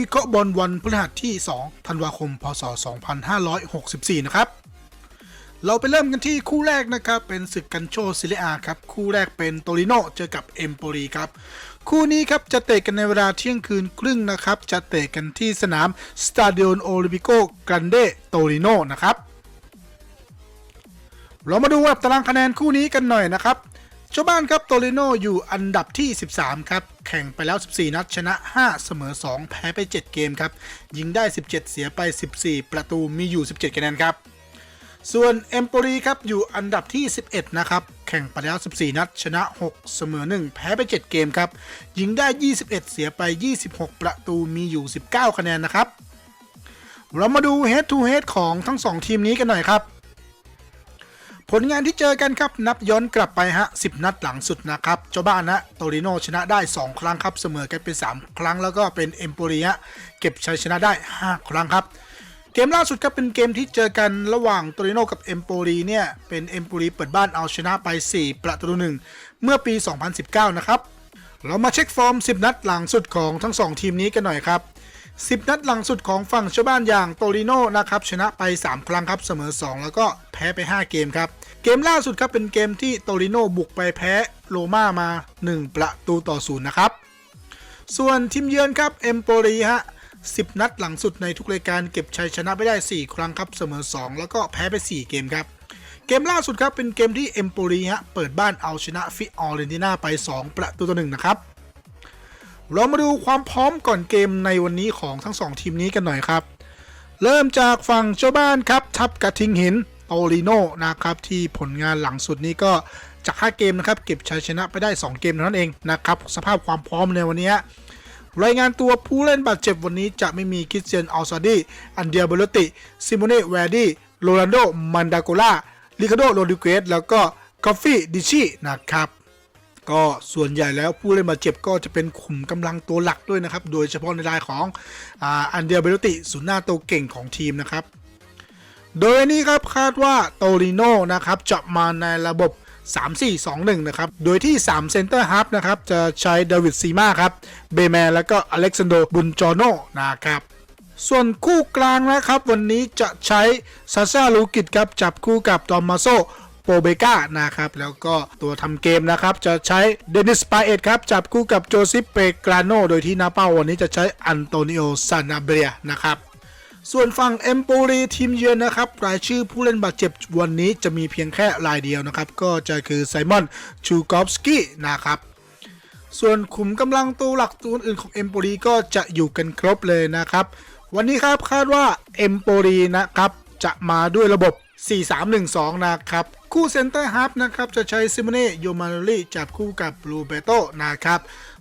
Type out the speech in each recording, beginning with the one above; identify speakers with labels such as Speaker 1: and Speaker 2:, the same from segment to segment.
Speaker 1: วิเคราะห์บอลวันพฤหัสที่ 2 ธันวาคม พศ 2564 นะครับ เราไปเริ่มกันที่คู่แรกนะครับ เป็นศึกกันโชซิเลอาครับ คู่แรกเป็นโตริโนเจอกับเอมโปรีครับ คู่นี้ครับจะเตะกันในเวลาเที่ยงคืนครึ่งนะครับ จะเตะกันที่สนามสตาดิโอนโอลิมปิโกกันเดโตริโนนะครับ เรามาดูอันดับตารางคะแนนคู่นี้กันหน่อยนะครับ เจ้าบ้านครับโตริโนอยู่อันดับที่ 13 ครับ แข่งไปแล้ว 14 นัด ชนะ 5 เสมอ 2 แพ้ไป 7 เกมครับ ยิงได้ 17 เสียไป 14 ประตูมีอยู่ 17คะแนนครับ ส่วนเอมโปรีครับอยู่อันดับที่ 11 นะครับ แข่งไปแล้ว 14 นัด ชนะ 6 เสมอ 1 แพ้ไป 7 เกมครับ ยิงได้ 21 เสียไป 26 ประตูมีอยู่ 19 คะแนนนะครับ เรามาดู head to head ของทั้ง 2 ทีมนี้กันหน่อยครับ ผลงานที่เจอกันครับนับย้อนกลับไปฮะ 10 นัดหลังสุดนะครับเจ้าบ้านนะโตริโนชนะได้ 2 ครั้งครับ เสมอกันเป็น 3 ครั้งแล้วก็เป็นเอมโปรีฮะเก็บชัยชนะได้ 5 ครั้งครับ เกมล่าสุดครับเป็นเกมที่เจอกันระหว่างโตริโนกับเอมโปรีเนี่ยเป็นเอมโปรีเปิดบ้านเอาชนะไป 4 ประตูหนึ่งเมื่อปี 2019 นะครับเรามาเช็คฟอร์ม 10 นัดหลังสุดของทั้ง 2 ทีมนี้กันหน่อยครับ 10 นัดหลังสุดของฝั่งชาวบ้านอย่างโตริโนนะครับชนะไป 3 ครั้งครับเสมอ 2 แล้วก็แพ้ไป 5 เกมครับ เกมล่าสุดครับเป็นเกมที่โตริโนบุกไปแพ้โรม่ามา 1 ประตูต่อศูนย์นะครับ ส่วนทีมเยือนครับเอมโปรีฮะ10 นัดหลังสุดในทุกรายการเก็บชัยชนะไปได้ 4 ครั้งครับเสมอ 2 แล้วก็แพ้ไป 4 เกมครับ เกมล่าสุดครับเป็นเกมที่เอมโปรีฮะเปิดบ้านเอาชนะฟิออเรนติน่าไป 2 ประตูต่อหนึ่งนะครับ เรามาดูความพร้อมก่อนเกมในวันนี้ของทั้ง 2 ทีมนี้กันหน่อยครับ เริ่มจากฝั่งเจ้าบ้านครับ ทับกระทิงหินโตริโนนะครับ ที่ผลงานหลังสุดนี้ก็จาก5เกมนะครับ เก็บชัยชนะไปได้ 2 เกมเท่านั้นเองนะครับ สภาพความพร้อมในวันนี้ รายงานตัวผู้เล่นบาดเจ็บวันนี้จะไม่มีคิสเตียนอัลซาดีอันเดียเบลติซิโมเน่แวร์ดี้โรนัลโดมันดาโกล่าลิคาโดโรดิเกสแล้วก็คอฟฟี่ดิชินะครับ ก็ส่วนใหญ่แล้วผู้เล่นบาดเจ็บก็จะเป็นขุมกำลังตัวหลักด้วยนะครับ โดยเฉพาะในรายของอันเดียเบลติศูนย์หน้าตัวเก่งของทีมนะครับ โดยนี้ครับคาดว่าโตริโนนะครับจะมาในระบบ 3-4-2-1 นะครับ โดยที่ 3 เซนเตอร์ฮับนะครับ จะใช้เดวิดซีมาครับ เบแมน แล้วก็อเล็กซานโดบุนจอโนนะครับส่วนคู่กลางนะครับ วันนี้จะใช้ซาซาลูกิตครับจับคู่กับตอมมาโซ โปเบกานะครับ แล้วก็ตัวทำเกมนะครับ จะใช้เดนิสปาเอตครับ จับคู่กับโจซิปเปกราโนโดยที่นาเป้าวันนี้จะใช้อันโตนิโอซานาเบียนะครับส่วนฝั่งเอมโปรีทีมเยือนนะครับรายชื่อผู้เล่นบาดเจ็บวันนี้จะมีเพียงแค่รายเดียวนะครับ ก็จะคือไซมอนชูกอฟสกี้นะครับส่วนขุมกำลังตัวหลักตัวอื่นของเอมโปรีก็จะอยู่กันครบเลยนะครับ วันนี้ครับคาดว่าเอมโปรีนะครับจะมาด้วยระบบ 4-3-1-2 นะครับ คู่เซนเตอร์ฮับนะครับจะใช้ซิมเน่โยมาโนลีจับคู่กับบลูเบโตนะครับ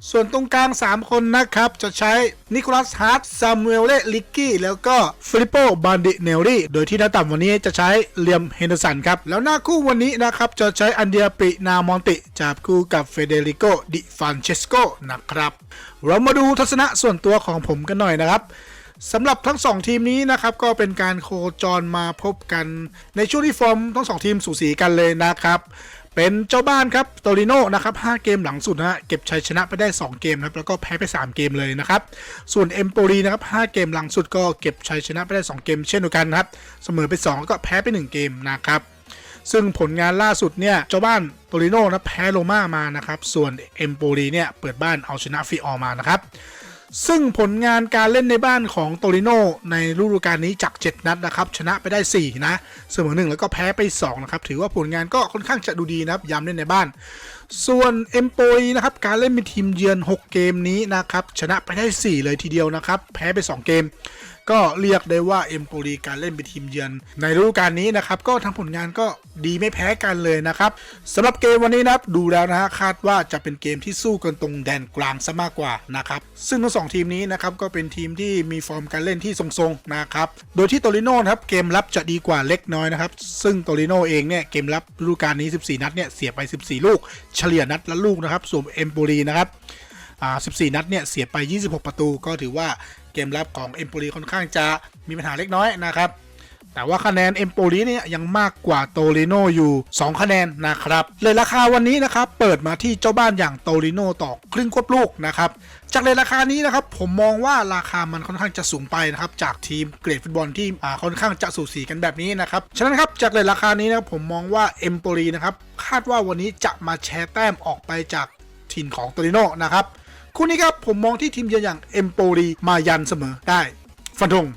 Speaker 1: ส่วนตรงกลาง 3 คนนะครับ จะใช้นิโคลัสฮาร์ตซามูเอลเลลิกกี้แล้วก็ฟิลิปโปบันดิเนลลี่โดยที่หน้าต่ำวันนี้จะใช้เลียมเฮนเดอร์สันครับ แล้วหน้าคู่วันนี้นะครับ จะใช้อันเดียปินามอนติจับคู่กับเฟเดริโกดิฟานเชสโกนะครับ เรามาดูทัศนะส่วนตัวของผมกันหน่อยนะครับ สำหรับทั้ง 2 ทีมนี้นะครับก็เป็นการโคจรมาพบกัน ในช่วงที่ฟอร์มทั้ง 2 ทีมสูสีกันเลยนะครับ เป็นเจ้าบ้านครับโตริโนนะครับ5เกมหลังสุดนะเก็บชัยชนะไปได้ 2 เกมนะครับแล้วก็แพ้ไป 3 เกมเลยนะครับ ส่วนเอมโปรีนะครับ5เกมหลังสุดก็เก็บชัยชนะไปได้ 2 เกมเช่นเดียวกันครับเสมอไป 2 แล้วก็แพ้ไป 1 เกมนะครับซึ่งผลงานล่าสุดเนี่ยเจ้าบ้านโตริโนนะแพ้โรม่ามานะครับ ส่วนเอมโปรีเนี่ยเปิดบ้านเอาชนะฟิออร์มานะครับ ซึ่งผลงานการเล่นในบ้านของโตริโนในฤดูกาลนี้จาก 7 นัดนะครับ ชนะไปได้ 4 นะ เสมอ 1 แล้วก็แพ้ไป 2 นะครับ ถือว่าผลงานก็ค่อนข้างจะดูดีนะครับย้ำเล่นในบ้าน ส่วนเอมโปรีนะครับ การเล่นเป็นทีมเยือน 6 เกมนี้นะครับ ชนะไปได้ 4 เลยทีเดียวนะครับ แพ้ไป 2 เกม ก็เรียกได้ว่าเอมโปรีการเล่นเป็นทีมเยือน ในฤดูกาลนี้นะครับ ก็ทั้งผลงานก็ดีไม่แพ้กันเลยนะครับสำหรับเกมวันนี้นะครับดูแล้วนะฮะคาดว่าจะเป็นเกมที่สู้กันตรงแดนกลางซะมากกว่านะครับซึ่งทั้งสองทีมนี้นะครับก็เป็นทีมที่มีฟอร์มการเล่นที่ทรงๆนะครับโดยที่โตริโน่ครับเกมรับจะดีกว่าเล็กน้อยนะครับซึ่งโตริโน่เองเนี่ยเกมรับฤดูกาลนี้ 14 นัดเนี่ยเสียไป 14 ลูก เฉลี่ยนัดละลูกนะครับส่วนเอมโปรีนะครับอ่า14 นัดเนี่ยเสียไป 26 ประตูก็ถือว่า เกมรับของเอมโปรีค่อนข้างจะมีปัญหาเล็กน้อยนะครับ แต่ว่าคะแนนเอมโปลีเนี่ยยังมากกว่าโตลิโนอยู่ 2 คะแนนนะครับ เลยราคาวันนี้นะครับเปิดมาที่เจ้าบ้านอย่างโตลิโนต่อครึ่งควบลูกนะครับ จากเลยราคานี้นะครับผมมองว่าราคามันค่อนข้างจะสูงไปนะครับจากทีมเกรดฟุตบอลที่ค่อนข้างจะสูสีกันแบบนี้นะครับ ฉะนั้นครับจากเลยราคานี้นะครับผมมองว่าเอมโปลีนะครับคาดว่าวันนี้จะมาแชร์แต้มออกไปจากทีมของโตลิโนนะครับ คู่นี้ครับผมมองที่ทีมเยือนอย่างเอมโปลีมายันเสมอได้ ฟันธง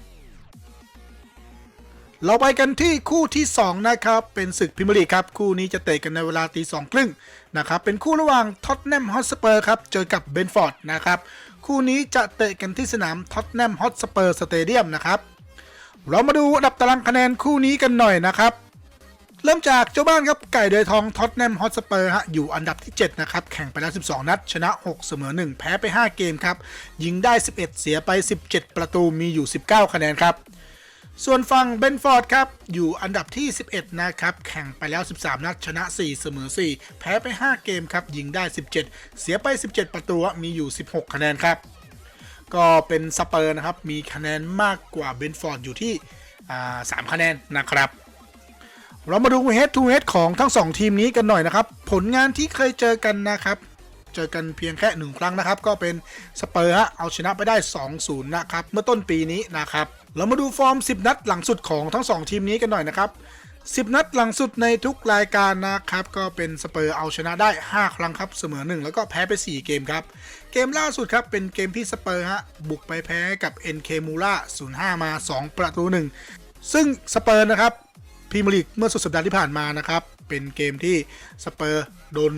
Speaker 1: เราไปกันที่คู่ที่ 2 นะครับ เป็นศึกพรีเมียร์ลีครับ คู่นี้จะเตะกันในเวลาตีสองครึ่งนะครับ เป็นคู่ระหว่างท็อตแนมฮอตสเปอร์ครับ เจอกับเบนฟอร์ดนะครับ คู่นี้จะเตะกันที่สนามท็อตแนมฮอตสเปอร์สเตเดียมนะครับ เรามาดูอันดับตารางคะแนนคู่นี้กันหน่อยนะครับ เริ่มจากเจ้าบ้านครับไก่เดยทองท็อตแนมฮอตสเปอร์ฮะอยู่อันดับที่ 7 นะครับ แข่งไปแล้ว 12 นัด ชนะ 6 เสมอ 1 แพ้ไป 5 เกมครับ ยิงได้ 11 เสียไป 17 ประตูมีอยู่ 19 คะแนนครับ ส่วนฝั่งเบนฟอร์ดครับ อยู่อันดับที่ 11 นะครับ แข่งไปแล้ว 13 นัด ชนะ 4 เสมอ 4 แพ้ไป 5 เกมครับ ยิงได้ 17 เสียไป 17 ประตูมีอยู่ 16 คะแนนครับ ก็เป็นสเปอร์นะครับมีคะแนนมากกว่าเบนฟอร์ดอยู่ที่อ่า3คะแนนนะครับ เรามาดู head to head ของทั้ง 2 ทีมนี้กันหน่อยนะครับ ผลงานที่เคยเจอกันนะครับ เจอกันเพียงแค่ 1 ครั้งนะครับ ก็เป็นสเปอร์ฮะเอาชนะไปได้ 2-0 นะครับ เมื่อต้นปีนี้นะครับ เรามาดูฟอร์ม 10 นัดหลังสุดของทั้ง 2 ทีมนี้กันหน่อยนะครับ10 นัดหลังสุดในทุกรายการนะครับ ก็เป็นสเปอร์เอาชนะได้ 5 ครั้งครับ เสมอ 1 แล้วก็แพ้ไป 4 เกมครับ เกมล่าสุดครับ เป็นเกมที่สเปอร์ฮะ บุกไปแพ้กับ NK m u l a 0-5 มา 2 ประตู 1 ซึ่งสเปอร์นะครับ พรีเมียร์ลีกเมื่อสุดสัปดาห์ที่ผ่านมานะครับ เป็นเกมที่สเปอร์โดน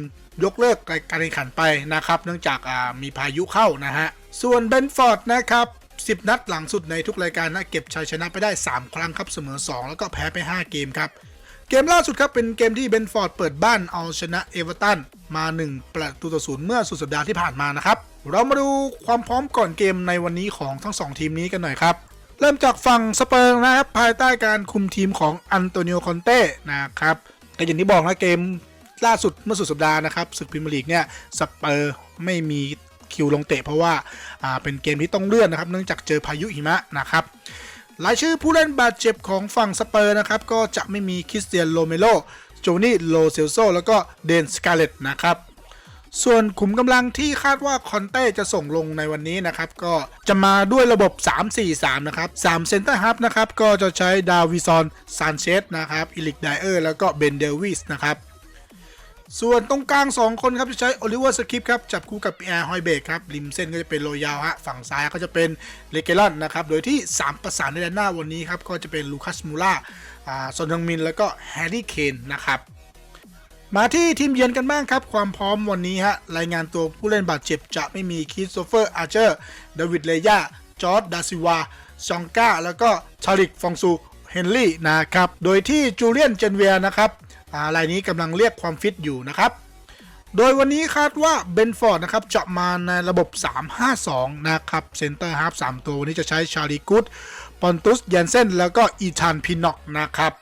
Speaker 1: ยกเลิกการแข่งขันไปนะครับ เนื่องจากมีพายุเข้านะฮะ ส่วนเบนฟอร์ดนะครับ 10 นัดหลังสุดในทุกรายการนะเก็บชัยชนะไปได้ 3 ครั้งครับเสมอ 2 แล้วก็แพ้ไป 5 เกมครับ เกมล่าสุดครับเป็นเกมที่เบนฟอร์ดเปิดบ้านเอาชนะเอเวอร์ตันมา 1 ประตูต่อศูนย์เมื่อสุดสัปดาห์ที่ผ่านมานะครับ เรามาดูความพร้อมก่อนเกมในวันนี้ของทั้ง 2 ทีมนี้กันหน่อยครับ เริ่มจากฝั่งสเปอร์นะครับ ภายใต้การคุมทีมของอันโตนิโอคอนเต้นะครับก็อย่างที่บอกนะเกมล่าสุดเมื่อสุดสัปดาห์นะครับศึกพรีเมียร์ลีกเนี่ยสเปอร์ไม่มีคิวลงเตะเพราะว่าอ่าเป็นเกมที่ต้องเลื่อนนะครับ เนื่องจากเจอพายุหิมะนะครับรายชื่อผู้เล่นบาดเจ็บของฝั่งสเปอร์นะครับ ก็จะไม่มีคริสเตียนโรเมโลโจนี่โลเซลโซแล้วก็เดนสกาเลตนะครับ ส่วนขุมกำลังที่คาดว่าคอนเต้จะส่งลงในวันนี้นะครับ ก็จะมาด้วยระบบ 3-4-3 นะครับ3เซนเตอร์ฮับนะครับ ก็จะใช้ดาวิซอนซานเชสนะครับอิลิกไดเออร์แล้วก็เบนเดวิสนะครับ ส่วนตรงกลาง 2 คนครับ จะใช้โอลิเวอร์สคริปครับ จับคู่กับปีแอร์ฮอยเบกครับ ริมเส้นก็จะเป็นโรยาวฮะฝั่งซ้ายก็จะเป็นเลเกลอนนะครับ โดยที่ 3 ประสานในด้านหน้าวันนี้ครับก็จะเป็นลูคัสมูล่าอ่าซอนทังมินแล้วก็แฮร์รี่เคนนะครับ มาที่ทีมเยือนกันบ้างครับ ความพร้อมวันนี้ฮะ รายงานตัวผู้เล่นบาดเจ็บจะไม่มีคิสโตเฟอร์อาร์เชอร์ดวิดเลยาจอร์ดดาซิวาซองกาแล้วก็ชาริกฟองซูเฮนรี่นะครับ โดยที่จูเลียนเจนเวียนะครับอ่ารายนี้กำลังเรียกความฟิตอยู่นะครับโดยวันนี้คาดว่าเบนฟอร์ดนะครับจะมาในระบบ 3-5-2 นะครับเซนเตอร์ฮาร์ฟ3ตัว วันนี้จะใช้ชาลีกุดปอนตุสยันเซนแล้วก็อีธานพินอกนะครับ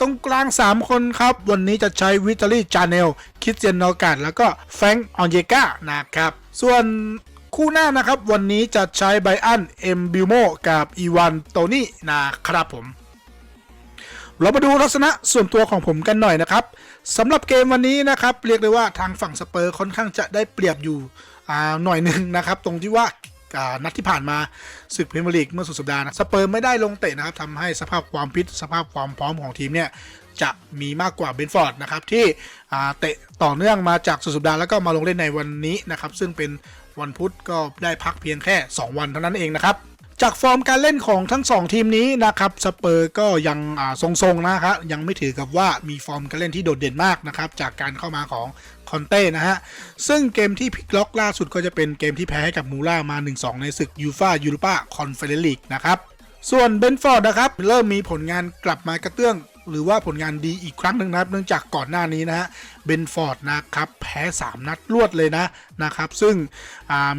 Speaker 1: ตรงกลาง 3 คนครับ วันนี้จะใช้วิตาลีจาเนล คิสเตียนโนกาดแล้วก็แฟรงค์ออนเยกานะครับ ส่วนคู่หน้านะครับ วันนี้จะใช้ไบอันเอ็มบิวโมกับอีวานโตนี่นะครับผมเรามาดูลักษณะส่วนตัวของผมกันหน่อยนะครับสำหรับเกมวันนี้นะครับ เรียกได้ว่าทางฝั่งสเปอร์ค่อนข้างจะได้เปรียบอยู่อ่าหน่อยหนึ่งนะครับ ตรงที่ว่า นัดที่ผ่านมาศึกพรีเมียร์ลีกเมื่อสุดสัปดาห์นะสเปอร์ไม่ได้ลงเตะนะครับทำให้สภาพความพิษสภาพความพร้อมของทีมเนี่ยจะมีมากกว่าเบนฟอร์ดนะครับที่เตะต่อเนื่องมาจากสุดสัปดาห์แล้วก็มาลงเล่นในวันนี้นะครับซึ่งเป็นวันพุธก็ได้พักเพียงแค่ 2 วันเท่านั้นเองนะครับ จากฟอร์มการเล่นของทั้ง 2 ทีมนี้นะครับสเปอร์ก็ยังอ่าทรงๆนะครับยังไม่ถือกับว่ามีฟอร์มการเล่นที่โดดเด่นมากนะครับจากการเข้ามาของคอนเต้นะฮะ ซึ่งเกมที่พลิกล็อกล่าสุดก็จะเป็นเกมที่แพ้ให้กับมูล่ามา 1-2 ในศึกยูฟายูโรปาคอนเฟเดรลีกนะครับ ส่วนเบนฟอร์ดนะครับ เริ่มมีผลงานกลับมากระเตื้อง หรือว่าผลงานดีอีกครั้งหนึ่งนะครับ เนื่องจากก่อนหน้านี้นะฮะเบนฟอร์ดนะครับแพ้ 3 นัดรวดเลยนะนะครับ ซึ่ง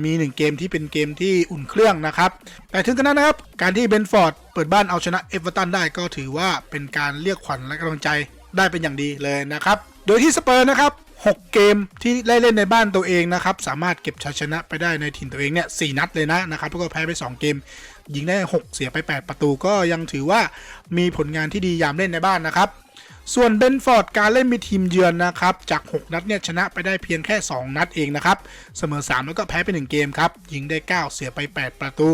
Speaker 1: มี 1 เกมที่เป็นเกมที่อุ่นเครื่องนะครับ แต่ถึงกระนั้นนะครับ การที่เบนฟอร์ดเปิดบ้านเอาชนะเอเวอร์ตันได้ก็ถือว่าเป็นการเรียกขวัญและกำลังใจได้เป็นอย่างดีเลยนะครับ โดยที่สเปอร์นะครับ6 เกมที่ได้เล่นในบ้านตัวเองนะครับ สามารถเก็บชัยชนะไปได้ในถิ่นตัวเองเนี่ยสนัดเลยนะนะครับแล้วก็แพ้ไป 2 เกม ยิงได้ 6 เสียไป 8 ประตูก็ยังถือว่ามีผลงานที่ดียามเล่นในบ้านนะครับ ส่วนเบนฟอร์ดการเล่นมีทีมเยือนนะครับ จาก 6 นัดเนี่ยชนะไปได้เพียงแค่ 2 นัดเองนะครับ เสมอ 3 แล้วก็แพ้ไป 1 เกมครับ ยิงได้ 9 เสียไป 8 ประตู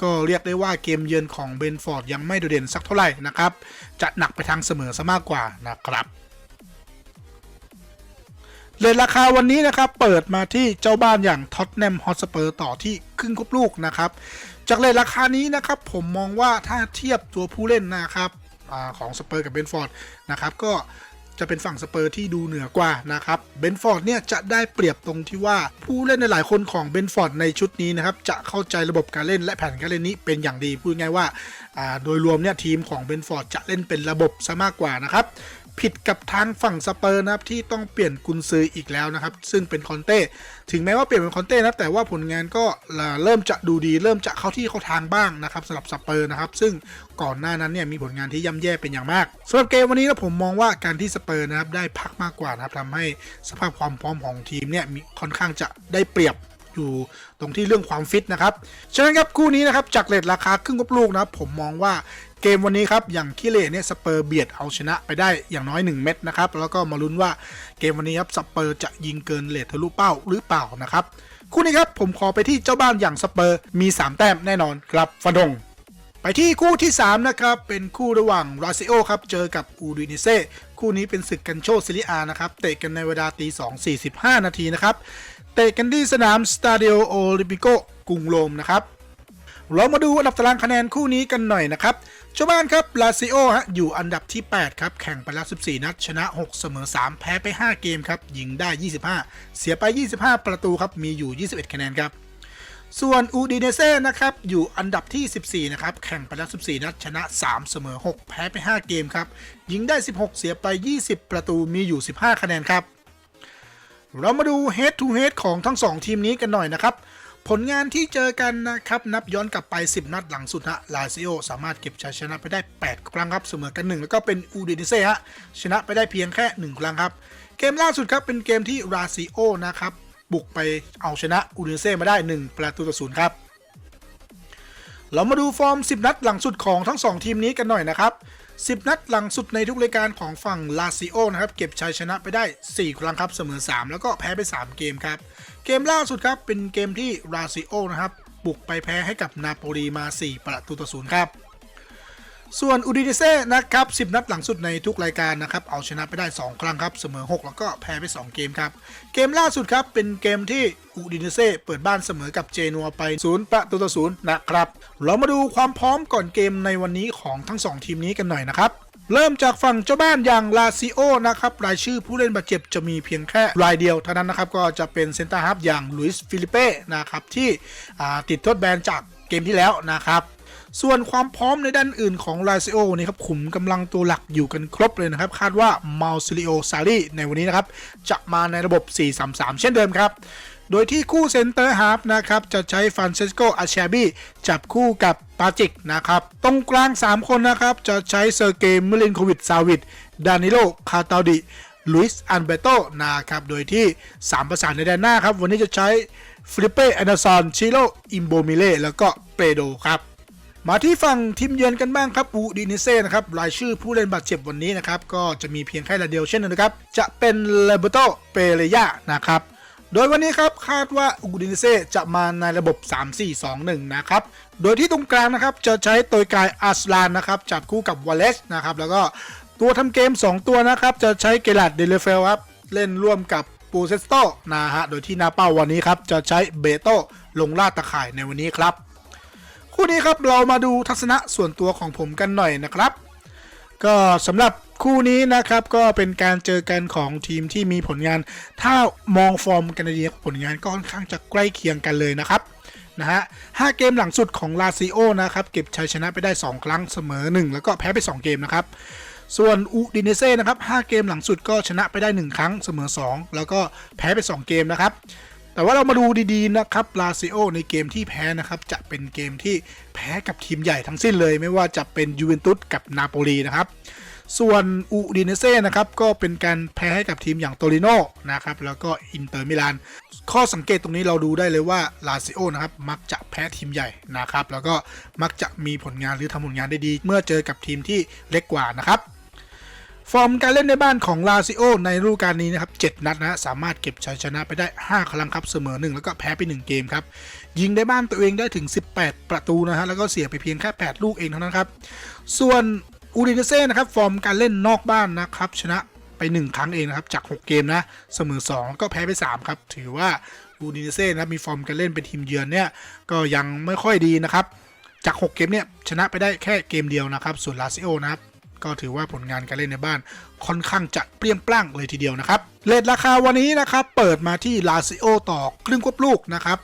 Speaker 1: ก็เรียกได้ว่าเกมเยือนของเบนฟอร์ดยังไม่โดดเด่นสักเท่าไหร่นะครับ จะหนักไปทางเสมอซะมากกว่านะครับ เลทราคาวันนี้นะครับเปิดมาที่เจ้าบ้านอย่างท็อตแนมฮอตสเปอร์ต่อที่ครึ่งครบลูกนะครับ จากเลทราคานี้นะครับผมมองว่าถ้าเทียบตัวผู้เล่นนะครับอของสเปอร์กับเบนฟอร์ดนะครับก็จะเป็นฝั่งสเปอร์ที่ดูเหนือกว่านะครับ เบนฟอร์ดเนี่ยจะได้เปรียบตรงที่ว่าผู้เล่นในหลายคนของเบนฟอร์ดในชุดนี้นะครับ จะเข้าใจระบบการเล่นและแผนการเล่นนี้เป็นอย่างดี พูดง่ายว่า โดยรวมเนี่ยทีมของเบนฟอร์ดจะเล่นเป็นระบบซะมากกว่านะครับ ผิดกับทางฝั่งสเปอร์นะครับที่ต้องเปลี่ยนกุนซืออีกแล้วนะครับ ซึ่งเป็นคอนเต้ถึงแม้ว่าเปลี่ยนเป็นคอนเต้นะแต่ว่าผลงานก็เริ่มจะดูดี เริ่มจะเข้าที่เข้าทางบ้างนะครับสำหรับสเปอร์นะครับ ซึ่งก่อนหน้านั้นเนี่ยมีผลงานที่ย่ำแย่เป็นอย่างมากสำหรับเกมวันนี้นะผมมองว่าการที่สเปอร์นะครับได้พักมากกว่านะครับทำให้สภาพความพร้อมของทีมเนี่ยมีค่อนข้างจะได้เปรียบอยู่ตรงที่เรื่องความฟิตนะครับ ฉะนั้นครับคู่นี้นะครับจากเลทราคาครึ่งกบลูกนะครับผมมองว่า เกมวันนี้ครับ อย่างคิเลเนี่ยสเปอร์เบียดเอาชนะไปได้อย่างน้อย 1 เม็ดนะครับ แล้วก็มาลุ้นว่าเกมวันนี้ครับสเปอร์จะยิงเกินเลททะลุเป้าหรือเปล่านะครับ คู่นี้ครับผมขอไปที่เจ้าบ้านอย่างสเปอร์มี 3 แต้มแน่นอนครับฟันธงไปที่คู่ที่ 3 นะครับ เป็นคู่ระหว่างราซิโอครับ เจอกับอูดินิเซ่คู่นี้เป็นศึกกันโชซิลิอานะครับ เตะกันในเวลาตี2 45 นาทีนะครับ เตะกันที่สนามสตา i ิโอโอลิมปิโกกรุงโรมนะครับ เรามาดูอันดับตารางคะแนนคู่นี้กันหน่อยนะครับเจ้าบ้านครับลาซิโอฮะอยู่อันดับที่ 8 ครับ แข่งไปแล้ว 14 นัด ชนะ 6 เสมอ 3 แพ้ไป 5 เกมครับ ยิงได้ 25 เสียไป 25 ประตูครับ มีอยู่ 21 คะแนนครับ ส่วนอูดิเนเซ่นะครับ อยู่อันดับที่ 14 นะครับ แข่งไปแล้ว 14 นัด ชนะ 3 เสมอ 6 แพ้ไป 5 เกมครับ ยิงได้ 16 เสียไป 20 ประตู มีอยู่ 15 คะแนนครับ เรามาดู head to head ของทั้ง 2 ทีมนี้กันหน่อยนะครับ ผลงานที่เจอกันนะครับ นับย้อนกลับไป 10 นัดหลังสุดฮะลาซิโอสามารถเก็บชัยชนะไปได้ 8 ครั้งครับเสมอกัน 1 แล้วก็เป็นอูดิเนเซ่ฮะชนะไปได้เพียงแค่ 1 ครั้งครับ เกมล่าสุดครับเป็นเกมที่ราซิโอนะครับบุกไปเอาชนะอูดิเนเซ่มาได้ 1 ประตูต่อศูนย์ครับเรามาดูฟอร์ม 10 นัดหลังสุดของทั้ง 2 ทีมนี้กันหน่อยนะครับ 10 นัดหลังสุดในทุกรายการของฝั่งลาซิโอนะครับเก็บชัยชนะไปได้ 4 ครั้งครับเสมอ 3 แล้วก็แพ้ไป 3 เกมครับ เกมล่าสุดครับเป็นเกมที่ลาซิโอนะครับบุกไปแพ้ให้กับนาโปลีมา 4 ประตูต่อศูนย์ครับ ส่วนอูดิเนเซ่นะครับ 10 นัดหลังสุดในทุกรายการนะครับ เอาชนะไปได้ 2 ครั้งครับ เสมอ 6 แล้วก็แพ้ไป 2 เกมครับ เกมล่าสุดครับ เป็นเกมที่อูดิเนเซ่เปิดบ้านเสมอกับเจนัวไป 0 ประตูต่อศูนย์นะครับ เรามาดูความพร้อมก่อนเกมในวันนี้ของทั้ง 2 ทีมนี้กันหน่อยนะครับ เริ่มจากฝั่งเจ้าบ้านอย่างลาซิโอนะครับรายชื่อผู้เล่นบาดเจ็บจะมีเพียงแค่รายเดียวเท่านั้นนะครับก็จะเป็นเซนเตอร์ฮับอย่างลุยส์ฟิลิเป้นะครับที่ติดโทษแบนจากเกมที่แล้วนะครับส่วนความพร้อมในด้านอื่นของลาซิโอนี่ครับขุมกำลังตัวหลักอยู่กันครบเลยนะครับ คาดว่ามาซิลิโอซารีในวันนี้นะครับ จะมาในระบบ 4-3-3 เช่นเดิมครับ โดยที่คู่เซนเตอร์ฮาร์ฟนะครับจะใช้ฟรานเซสโกอาเชบีจับคู่กับปาจิกนะครับ ตรงกลาง 3 คนนะครับ จะใช้เซอร์เกย์มิลินโควิดซาวิดดานิโล คาตาดิลุยส์อันเบโตนะครับ โดยที่ 3 ประสานในแดนหน้าครับ วันนี้จะใช้ฟิลิเป้แอนเดอร์ซอนชิโรอิมโบมิเล่แล้วก็เปโดครับมาที่ฝั่งทีมเยือนกันบ้างครับอูดินิเซ่นะครับรายชื่อผู้เล่นบาดเจ็บวันนี้นะครับ ก็จะมีเพียงแค่รายเดียวเช่นเดิมนะครับ จะเป็นเลเบโตเปเรยานะครับ โดยวันนี้ครับคาดว่าอูดินเซ่จะมาในระบบ 3-4-2-1 นะครับ โดยที่ตรงกลางนะครับจะใช้ตัวกายอาสลานนะครับจับคู่กับวอลเลสนะครับแล้วก็ตัวทำเกม 2 ตัวนะครับจะใช้เกลัดเดลเฟลครับเล่นร่วมกับปูเซสโตนะฮะโดยที่นาเป้าวันนี้ครับจะใช้เบโตลงล่าตะข่ายในวันนี้ครับ คู่นี้ครับเรามาดูทัศนะส่วนตัวของผมกันหน่อยนะครับ ก็สำหรับคู่นี้นะครับก็เป็นการเจอกันของทีมที่มีผลงาน ถ้ามองฟอร์มกันดีๆผลงานก็ค่อนข้างจะใกล้เคียงกันเลยนะครับนะฮะห้าเกมหลังสุดของลาซิโอนะครับเก็บชัยชนะไปได้ 2 ครั้งเสมอ 1 แล้วก็แพ้ไป 2 เกมนะครับ ส่วนอูดิเนเซ่นะครับ5เกมหลังสุดก็ชนะไปได้ 1 ครั้งเสมอ 2 แล้วก็แพ้ไป 2 เกมนะครับ แต่ว่าเรามาดูดีๆนะครับลาซิโอในเกมที่แพ้นะครับจะเป็นเกมที่แพ้กับทีมใหญ่ทั้งสิ้นเลย ไม่ว่าจะเป็นยูเวนตุสกับนาโปลีนะครับส่วนอูดิเนเซ่นะครับก็เป็นการแพ้ให้กับทีมอย่างโตริโนนะครับแล้วก็อินเตอร์มิลานข้อสังเกตตรงนี้เราดูได้เลยว่าลาซิโอนะครับมักจะแพ้ทีมใหญ่นะครับแล้วก็มักจะมีผลงานหรือทำผลงานได้ดี เมื่อเจอกับทีมที่เล็กกว่านะครับ ฟอร์มการเล่นในบ้านของลาซิโอในฤดูกาลนี้นะครับ 7 นัดนะสามารถเก็บชัยชนะไปได้ 5 ครั้งครับเสมอ 1 แล้วก็แพ้ไป 1 เกมครับ ยิงได้บ้านตัวเองได้ถึง 18 ประตูนะฮะแล้วก็เสียไปเพียงแค่ 8 ลูกเองเท่านั้นครับ ส่วนอูดิเนเซ่นะครับฟอร์มการเล่นนอกบ้านนะครับชนะไป 1 ครั้งเองนะครับจาก 6 เกมนะเสมอ 2 ก็แพ้ไป 3 ครับ ถือว่าอูดิเนเซ่นะครับมีฟอร์มการเล่นเป็นทีมเยือนเนี่ยก็ยังไม่ค่อยดีนะครับจาก 6 เกมเนี่ยชนะไปได้แค่เกมเดียวนะครับส่วนลาซิโอนะครับ ก็ถือว่าผลงานการเล่นในบ้านค่อนข้างจะเปรี้ยงปร้างเลยทีเดียวนะครับเลทราคาวันนี้นะครับเปิดมาที่ลาซิโอต่อครึ่งควบลูกนะครับ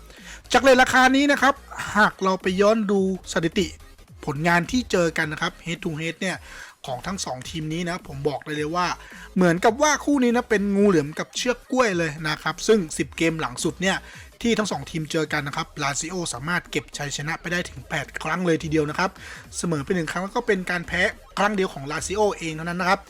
Speaker 1: จากเลทราคานี้นะครับหากเราไปย้อนดูสถิติผลงานที่เจอกันนะครับ head to head เนี่ยของทั้ง 2 ทีมนี้นะผมบอกเลยเลยว่า เหมือนกับว่าคู่นี้นะเป็นงูเหลือมกับเชือกกล้วยเลยนะครับ ซึ่ง 10 เกมหลังสุดเนี่ย ที่ทั้ง 2 ทีมเจอกันนะครับลาซิโอสามารถเก็บชัยชนะไปได้ถึง 8 ครั้งเลยทีเดียวนะครับ เสมอไปหนึ่งครั้งแล้วก็เป็นการแพ้ครั้งเดียวของลาซิโอเองเท่านั้นนะครับ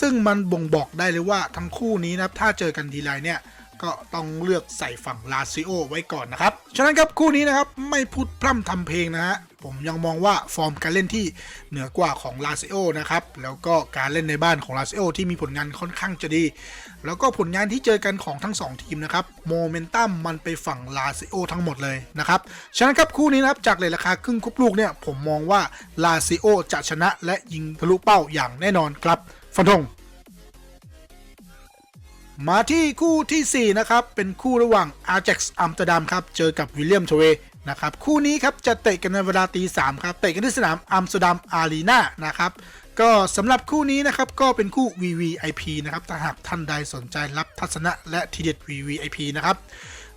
Speaker 1: ซึ่งมันบ่งบอกได้เลยว่าทั้งคู่นี้นะครับถ้าเจอกันทีไรเนี่ยก็ต้องเลือกใส่ฝั่งลาซิโอไว้ก่อนนะครับ ฉะนั้นครับคู่นี้นะครับไม่พูดพร่ำทำเพลงนะฮะ ผมยังมองว่าฟอร์มการเล่นที่เหนือกว่าของลาซิโอนะครับ แล้วก็การเล่นในบ้านของลาซิโอที่มีผลงานค่อนข้างจะดี แล้วก็ผลงานที่เจอกันของทั้ง 2 ทีมนะครับโมเมนตัมมันไปฝั่งลาซิโอทั้งหมดเลยนะครับฉะนั้นครับคู่นี้นะครับจากเลยราคาครึ่งคุบลูกเนี่ยผมมองว่าลาซิโอจะชนะและยิงทะลุเป้าอย่างแน่นอนครับฟันธงมาที่คู่ทีสี่4 นะครับ เป็นคู่ระหว่าง Ajax อัมสเตอร์ดัมครับ เจอกับวิลเลียมทเว นะครับคู่นี้ครับจะเตะกันในเวลาตีสามครับเตะกันที่สนามอัมสเตอร์ดัมอารีนานะครับก็สำหรับคู่นี้นะครับก็เป็นคู่ VVIP นะครับถ้าหากท่านใดสนใจรับทัศนะและทีเด็ด VVIP นะครับ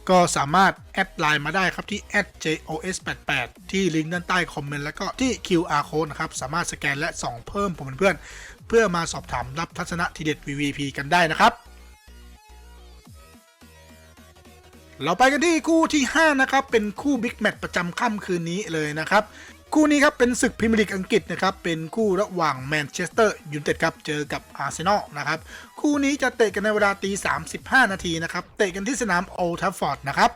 Speaker 1: ก็สามารถแอดไลน์มาได้ครับที่ @jos88 ที่ลิงก์ด้านใต้คอมเมนต์แล้วก็ที่ QR code นะครับสามารถสแกนและส่องเพิ่มผมเป็นเพื่อนเพื่อมาสอบถามรับทัศนะทีเด็ด VVIP กันได้นะครับ เราไปกันที่คู่ที่ 5 นะครับ เป็นคู่บิ๊กแมตช์ประจำค่ำคืนนี้เลยนะครับ คู่นี้ครับเป็นศึกพรีเมียร์ลีกอังกฤษนะครับ เป็นคู่ระหว่างแมนเชสเตอร์ยูไนเต็ดครับ เจอกับอาร์เซนอลนะครับ คู่นี้จะเตะกันในเวลาตี 35 นาทีนะครับ เตะกันที่สนามโอลด์ทัฟฟอร์ดนะครับ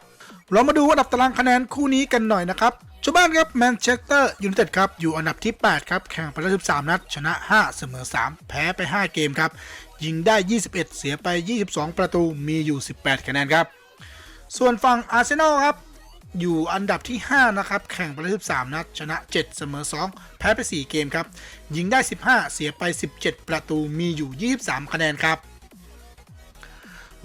Speaker 1: เรามาดูอันดับตารางคะแนนคู่นี้กันหน่อยนะครับชาวบ้านครับแมนเชสเตอร์ยูไนเต็ดครับอยู่อันดับที่ 8 ครับ แข่งไปแล้ว13 นัด ชนะ 5 เสมอ 3 แพ้ไป 5 เกมครับ ยิงได้ 21 เสียไป 22 ประตู มีอยู่ 18 คะแนนครับ ส่วนฝั่งอาร์เซนอลครับ อยู่อันดับที่ 5 นะครับ แข่งไปแล้ว13 นัด ชนะ 7 เสมอ 2 แพ้ไป 4 เกมครับ ยิงได้ 15 เสียไป 17 ประตูมีอยู่ 23 คะแนนครับ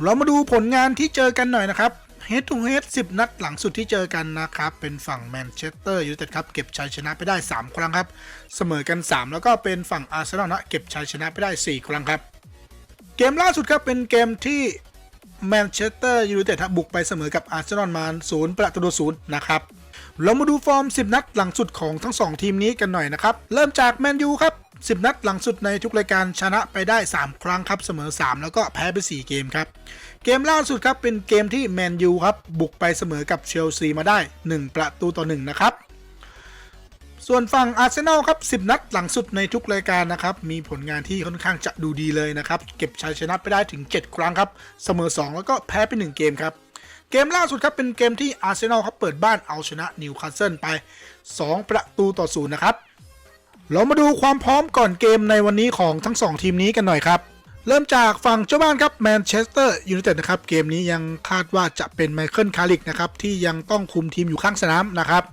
Speaker 1: เรามาดูผลงานที่เจอกันหน่อยนะครับ Head to h e a 10 นัดหลังสุดที่เจอกันนะครับ เป็นฝั่งแมนเชสเตอร์ยูไนเต็ดครับ เก็บชัยชนะไปได้ 3 ครั้งครับ เสมอกัน 3 แล้วก็เป็นฝั่งอาร์เซนอลนะ เก็บชัยชนะไปได้ 4 ครั้งครับ เกมล่าสุดครับเป็นเกมที่ แมนเชสเตอร์ยูไนเต็ดบุกไปเสมอกับอาร์เซนอลมา0ประตูต่อศูนย์นะครับเรามาดูฟอร์ม 10 นัดหลังสุดของทั้ง 2 ทีมนี้กันหน่อยนะครับ เริ่มจากแมนยูครับ 10 นัดหลังสุดในทุกรายการชนะไปได้ 3 ครั้งครับ เสมอ 3 แล้วก็แพ้ไป 4 เกมครับ เกมล่าสุดครับเป็นเกมที่แมนยูครับบุกไปเสมอกับเชลซีมาได้ 1 ประตูต่อ 1 นะครับ ส่วนฝั่งอาร์เซนอลครับ 10 นัดหลังสุดในทุกรายการนะครับ มีผลงานที่ค่อนข้างจะดูดีเลยนะครับ เก็บชัยชนะไปได้ถึง 7 ครั้งครับ เสมอ 2 แล้วก็แพ้ไป 1 เกมครับ เกมล่าสุดครับ เป็นเกมที่อาร์เซนอลครับเปิดบ้านเอาชนะนิวคาสเซิลไป 2 ประตูต่อศูนย์นะครับ เรามาดูความพร้อมก่อนเกมในวันนี้ของทั้ง 2 ทีมนี้กันหน่อยครับเริ่มจากฝั่งเจ้าบ้านครับแมนเชสเตอร์ยูไนเต็ดนะครับ เกมนี้ยังคาดว่าจะเป็นไมเคิลคาริกนะครับ ที่ยังต้องคุมทีมอยู่ข้างสนามนะครับ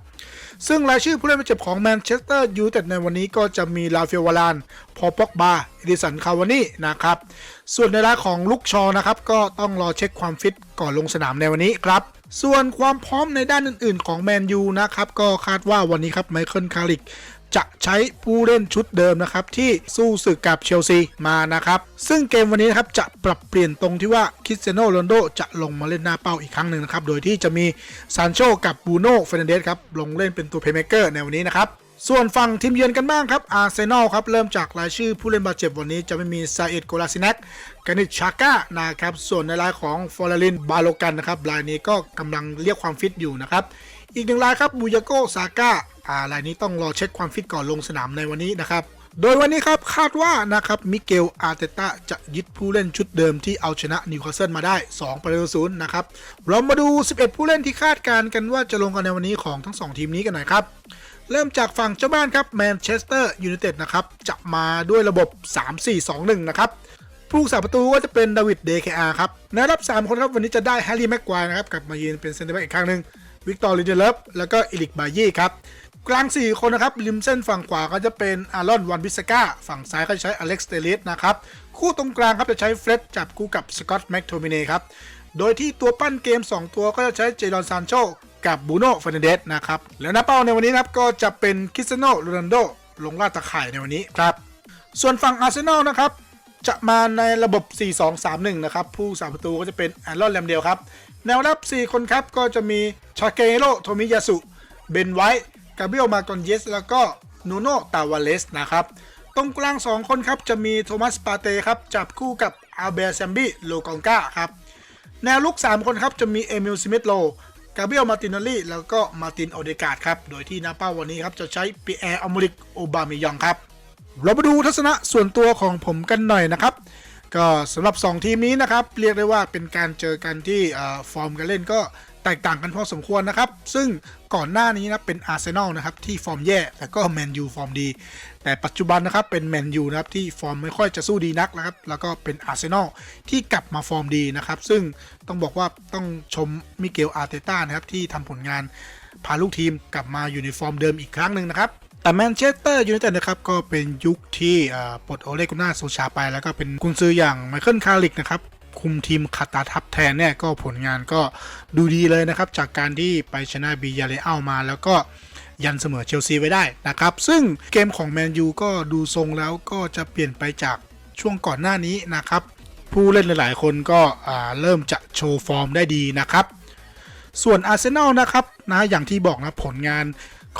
Speaker 1: ซึ่งรายชื่อผู้เล่นบาดเจ็บของแมนเชสเตอร์ยูไนเต็ดในวันนี้ก็จะมีลาเฟียววาลาน พอป็อกบาเอดิสัน คาวานี่นะครับ ส่วนในรายของลุกชอนะครับก็ต้องรอเช็คความฟิตก่อนลงสนามในวันนี้ครับส่วนความพร้อมในด้านอื่น ๆ ของแมนยูนะครับก็คาดว่าวันนี้ครับไมเคิลคาริก จะใช้ผู้เล่นชุดเดิมนะครับที่สู้ศึกกับเชลซีมานะครับซึ่งเกมวันนี้นะครับจะปรับเปลี่ยนตรงที่ว่าคริสเตียโนโรนโดจะลงมาเล่นหน้าเป้าอีกครั้งหนึ่งนะครับโดยที่จะมีซานโชกับบูโน่เฟรนเดสครับลงเล่นเป็นตัวเพย์เมเกอร์ในวันนี้นะครับส่วนฝั่งทีมเยือนกันบ้างครับอาร์เซนอลครับ เริ่มจากรายชื่อผู้เล่นบาดเจ็บวันนี้จะไม่มีซาเอ็ดโกลาซินักกานิชาก้านะครับ ส่วนในรายของฟอร์ลินบาโลกันนะครับรายนี้ก็กำลังเรียกความฟิตอยู่นะครับ อีกหนึ่งรายครับบูยาโกซาก้าอ่ารายนี้ต้องรอเช็คความฟิตก่อนลงสนามในวันนี้นะครับ โดยวันนี้ครับคาดว่านะครับมิเกลอาร์เตต้าจะยึดผู้เล่นชุดเดิมที่เอาชนะนิวคาสเซิลมาได้ 2 ประตูศูนย์นะครับ เรามาดู 11 ผู้เล่นที่คาดการณ์กันว่าจะลงกันในวันนี้ของทั้ง 2 ทีมนี้กันหน่อยครับเริ่มจากฝั่งเจ้าบ้านครับแมนเชสเตอร์ยูไนเต็ดนะครับจะมาด้วยระบบ 3-4-2-1 นะครับผู้สาประตูก็จะเป็นดาวิดเดคอาครับในรับ 3 คนครับวันนี้จะได้แฮร์รี่แม็กควายนะครับกลับมายืนเป็นเซนเตอร์แบ็กอีกครั้งหนึ่ง วิกตอร์ลิเดเลฟแล้วก็อิลิกบายี่ครับกลาง 4 คนนะครับริมเส้นฝั่งขวาก็จะเป็นอารอนวันบิสกาฝั่งซ้ายก็จะใช้อเล็กซ์เตลิสนะครับ คู่ตรงกลางครับจะใช้เฟร็ดจับคู่กับสกอตแม็กโทมิเน่ครับ โดยที่ตัวปั้นเกม 2 ตัวก็จะใช้เจดอนซานโชกับบูโน่เฟรนเดสนะครับ แล้วน้าเป้าในวันนี้นะครับก็จะเป็นคริสเตยโนโรนัลโดลงล่าดตะข่ายในวันนี้ครับ ส่วนฝั่งอาร์เซนอลนะครับจะมาในระบบ 4-2-3-1 นะครับ ผู้สาประตูก็จะเป็นแอรอนแลมเดลครับ แนวรับ 4 คนครับ ก็จะมีชาเกโรโทมิยาสุ เบนไวท์กาเบรียลมาตอนเยส แล้วก็นูโนตาวาเลสนะครับ ตรงกลาง 2 คนครับ จะมีโทมัสปาเต้ครับ จับคู่กับอาเบร์แซมบีโลกองกาครับ แนวลุก 3 คนครับ จะมีเอมิลซิมิธโลกาเบรียลมาตินอลลี่แล้วก็มาตินโอเดกาดครับ โดยที่นาเป้าวันนี้ครับ จะใช้ปีแอร์อมริกโอบามิยองครับ เรามาดูทัศนะส่วนตัวของผมกันหน่อยนะครับ ก็สำหรับ 2 ทีมนี้นะครับ เรียกได้ว่าเป็นการเจอกันที่ฟอร์มการเล่นก็แตกต่างกันพอสมควรนะครับ ซึ่งก่อนหน้านี้นะเป็นอาร์เซนอลนะครับที่ฟอร์มแย่แต่ก็แมนยูฟอร์มดี แต่ปัจจุบันนะครับเป็นแมนยูนะครับที่ฟอร์มไม่ค่อยจะสู้ดีนักนะครับ แล้วก็เป็นอาร์เซนอลที่กลับมาฟอร์มดีนะครับ ซึ่งต้องบอกว่าต้องชมมิเกลอาร์เตต้านะครับที่ทำผลงานพาลูกทีมกลับมาอยู่ในฟอร์มเดิมอีกครั้งหนึ่งนะครับ แต่แมนเชสเตอร์ยูไนเต็ดนะครับก็เป็นยุคที่ปลดโอเลกุน่าโซชาไปแล้วก็เป็นกุนซืออย่างไมเคิลคาริกนะครับคุมทีมคาตาทับแทนเนี่ยก็ผลงานก็ดูดีเลยนะครับ จากการที่ไปชนะบียาเรอัลมา แล้วก็ยันเสมอเชลซีไว้ได้นะครับ ซึ่งเกมของแมนยูก็ดูทรงแล้วก็จะเปลี่ยนไปจากช่วงก่อนหน้านี้นะครับ ผู้เล่นหลาย ๆ คนก็เริ่มจะโชว์ฟอร์มได้ดีนะครับ ส่วนอาร์เซนอลนะครับนะอย่างที่บอกนะผลงาน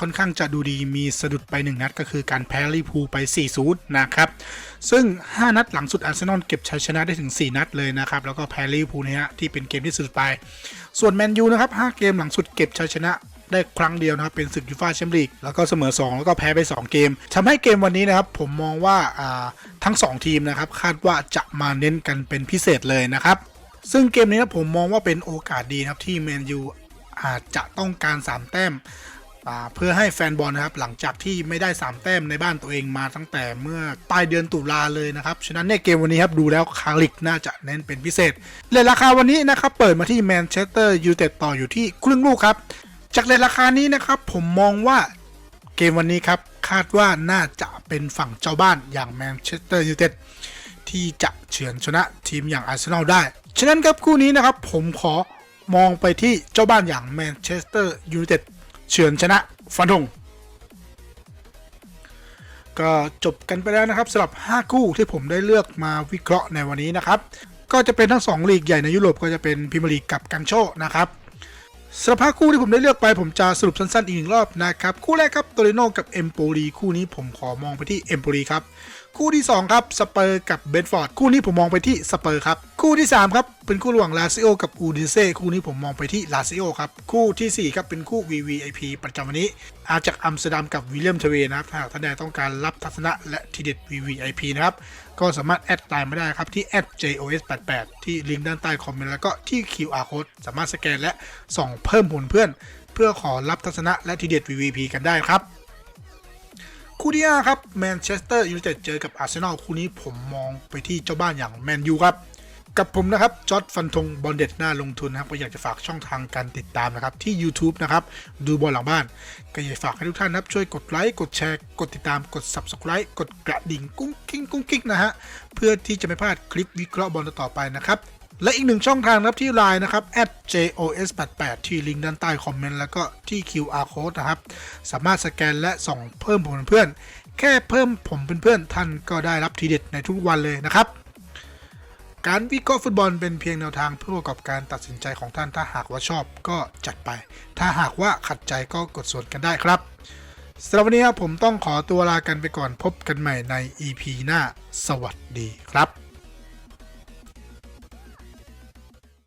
Speaker 1: ค่อนข้างจะดูดีมีสะดุดไป 1 นัดก็คือการแพ้ลิพูไป4-0นะครับ ซึ่ง 5 นัดหลังสุดอาร์เซนอลเก็บชัยชนะได้ถึง 4 นัดเลยนะครับ แล้วก็แพ้ลิพูเนี่ยฮะที่เป็นเกมที่สะดุดไป ส่วนแมนยูนะครับ 5 เกมหลังสุดเก็บชัยชนะได้ครั้งเดียวนะครับ เป็นศึกยูฟ่าแชมเปี้ยนลีกแล้วก็เสมอ 2 แล้วก็แพ้ไป 2 เกมทำให้เกมวันนี้นะครับ ผมมองว่าาทั้ง 2 ทีมนะครับ คาดว่าจะมาเน้นกันเป็นพิเศษเลยนะครับ ซึ่งเกมนี้นะผมมองว่าเป็นโอกาสดีครับที่แมนยูอาจจะต้องการ 3 แต้ม เพื่อให้แฟนบอลนะครับหลังจากที่ไม่ได้ 3 แต้มในบ้านตัวเองมาตั้งแต่เมื่อปลายเดือนตุลาเลยนะครับ ฉะนั้นในเกมวันนี้ครับดูแล้วคาริกน่าจะเน้นเป็นพิเศษเลยราคาวันนี้นะครับเปิดมาที่แมนเชสเตอร์ยูไนเต็ดต่ออยู่ที่ครึ่งลูกครับ จากเลทราคานี้นะครับผมมองว่าเกมวันนี้ครับคาดว่าน่าจะเป็นฝั่งเจ้าบ้านอย่างแมนเชสเตอร์ยูไนเต็ดที่จะเฉือนชนะทีมอย่างอาร์เซนอลได้ ฉะนั้นครับคู่นี้นะครับผมขอมองไปที่เจ้าบ้านอย่างแมนเชสเตอร์ยูไนเต็ด เฉือนชนะฟันธงก็จบกันไปแล้วนะครับสำหรับ 5 คู่ที่ผมได้เลือกมาวิเคราะห์ในวันนี้นะครับ ก็จะเป็นทั้ง 2 ลีกใหญ่ในยุโรปก็จะเป็นพรีเมียร์ลีกกับกันโชนะครับสำหรับห้าคู่ที่ผมได้เลือกไปผมจะสรุปสั้นๆอีกหนึ่งรอบนะครับ คู่แรกครับโตเรโนกับเอมโปลีคู่นี้ผมขอมองไปที่เอมโปลีครับ คู่ที่ 2 ครับสเปอร์กับเบนฟอร์ดคู่นี้ผมมองไปที่สเปอร์ครับคู่ที่ 3 ครับ เป็นคู่ระหว่างลาซิโอกับอูดิเซ่คู่นี้ผมมองไปที่ลาซิโอครับ คู่ทีสี่4 ครับ เป็นคู่ VVIP ประจำวันนี้ อาจากอัมสเตอร์ดัมกับวิลเลียมเทเวนะครับถ้าหากท่านใดต้องการรับทัศนะและทีเด็ด VVIP นะครับ ก็สามารถแอดไลน์มาได้ครับที่ @jos88 ที่ลิงก์ด้านใต้คอมเมนต์แล้วก็ที่ QR code สามารถสแกนและส่องเพิ่มผลเพื่อน เพื่อขอรับทัศนะและทีเด็ด VVP กันได้ครับ คู่ที่5ครับแมนเชสเตอร์ยูไนเต็ดเจอกับอาร์เซนอลคู่นี้ผมมองไปที่เจ้าบ้านอย่างแมนยูครับ กับผมนะครับจอร์ดฟันธงบอลเด็ดหน้าลงทุนนะครับก็อยากจะฝากช่องทางการติดตามนะครับ ที่ YouTube นะครับ ดูบอลหลังบ้าน ก็อยากฝากให้ทุกท่านนะครับ ช่วยกดไลค์ กดแชร์ กดติดตามกด Subscribe กดกระดิ่งกุ้งกิ้งกุ้งกิ้งนะฮะเพื่อที่จะไม่พลาดคลิปวิเคราะห์บอลต่อไปนะครับ และอีกหนึ่งช่องทางครับที่ Line นะครับ @jos88 ที่ลิงก์ด้านใต้คอมเมนต์แล้วก็ที่ QR code นะครับ สามารถสแกนและส่งเพิ่มผมเป็นเพื่อน แค่เพิ่มผมเป็นเพื่อนท่านก็ได้รับทีเด็ดในทุกวันเลยนะครับ การวิเคราะห์ฟุตบอลเป็นเพียงแนวทางเพื่อประกอบการตัดสินใจของท่านถ้าหากว่าชอบก็จัดไป ถ้าหากว่าขัดใจก็กดส่วนกันได้ครับสำหรับวันนี้ครับผมต้องขอตัวลากันไปก่อนพบกันใหม่ใน EP หน้า สวัสดีครับ